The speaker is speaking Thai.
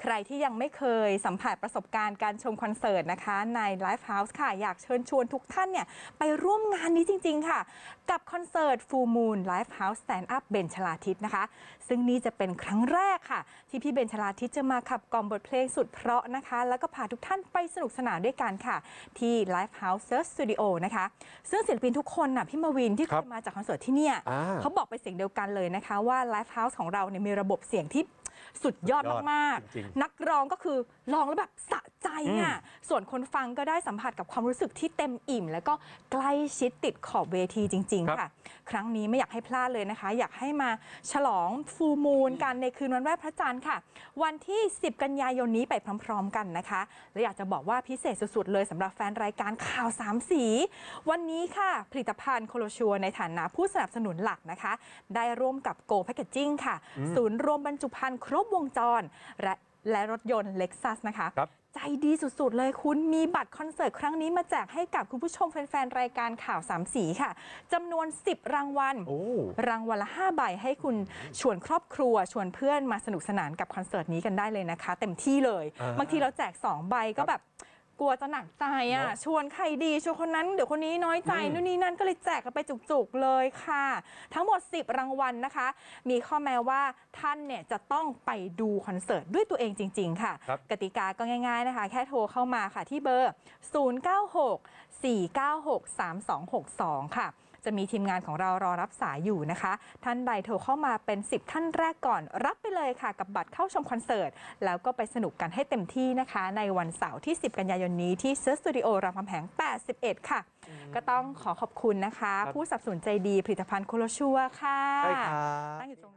ใครที่ยังไม่เคยสัมผัสประสบการณ์การชมคอนเสิร์ตนะคะ ใน Live House ค่ะ อยากเชิญชวนทุกท่านเนี่ยไปร่วมงานนี้จริง ๆ ค่ะ กับคอนเสิร์ต Full Moon Live House Stand Up เบนชลาทิศนะคะ ซึ่งนี่จะเป็นครั้งแรกค่ะ ที่พี่เบนชลาทิศจะมาขับกล่อมบทเพลงสุดเพราะนะคะ แล้วก็พาทุกท่านไปสนุกสนานด้วยกันค่ะ ที่ Live House Search Studio นะคะ ซึ่งศิลปินทุกคนน่ะพี่มาวินที่เคครัยบมาจากคอนเสิร์ตที่เนี่ยอ่าเขาบอกเป็นเสียงเดียวกันเลยนะคะว่า Live House ของเราเนี่ยมีระบบเสียงที่ สุดยอดสุดยอดมากจริงๆนักร้องก็คือร้องแล้วแบบสะใจอะส่วนคนฟังก็ได้สัมผัสกับความรู้สึกที่เต็มอิ่ม แล้วก็ใกล้ชิดติดขอบเวทีจริง ครับ ๆ ค่ะ ครั้งนี้ไม่อยากให้พลาดเลยนะคะ อยากให้มาฉลองฟูมูลกันในคืนวันไหว้พระจันทร์ค่ะ วันที่ 10 กันยายนนี้ไปพร้อม ๆ กันนะคะ และอยากจะบอกว่าพิเศษสุด ๆ เลยสำหรับแฟนรายการข่าวสามสี วันนี้ค่ะ ผลิตภัณฑ์โคโลชัวในฐานะผู้สนับสนุนหลักนะคะ ได้ร่วมกับ Go Packaging ค่ะ ศูนย์รวมบรรจุภัณฑ์ครบวงจร และและรถยนต์ Lexus นะคะครับใจดีสุด ๆ เลยคุณมีบัตรคอนเสิร์ตครั้งนี้มาแจกให้กับคุณผู้ชมแฟน ๆ รายการข่าวสามสีค่ะจำนวน 10 รางวัลโอ้รางวัลละ 5 ใบให้คุณชวนครอบครัว ชวนเพื่อนมาสนุกสนานกับคอนเสิร์ตนี้กันได้เลยนะคะ เต็มที่เลยอ่าบางทีเราแจก 2 ใบก็แบบ กลัวจะหนักใจอะเนอะชวนใครดีชวนคนนั้นเดี๋ยวคนนี้น้อยใจอืมนู่นนี่นั่นก็เลยแจกกันไปจุกๆเลยค่ะ ทั้งหมด 10 รางวัลนะคะ มีข้อแม้ว่าท่านเนี่ยจะต้องไปดูคอนเสิร์ตด้วยตัวเองจริง ๆ ค่ะครับกติกาก็ง่ายๆนะคะ แค่โทรเข้ามาค่ะที่เบอร์ 096 496 3262 ค่ะ จะมีทีมงานของเรารอรับสายอยู่นะคะ ท่านใดโทรเข้ามาเป็น 10 ท่านแรกก่อน รับไปเลยค่ะ กับบัตรเข้าชมคอนเสิร์ต แล้วก็ไปสนุกกันให้เต็มที่นะคะ ในวันเสาร์ที่ 10 กันยายนนี้ที่เซิร์สตูดิโอรามคำแหง 81 ค่ะ ก็ต้องขอขอบคุณนะคะครับผู้สนับสนุนใจดีผลิตภัณฑ์โคโลชัวค่ะใช่ครับตั้งอยู่ตรง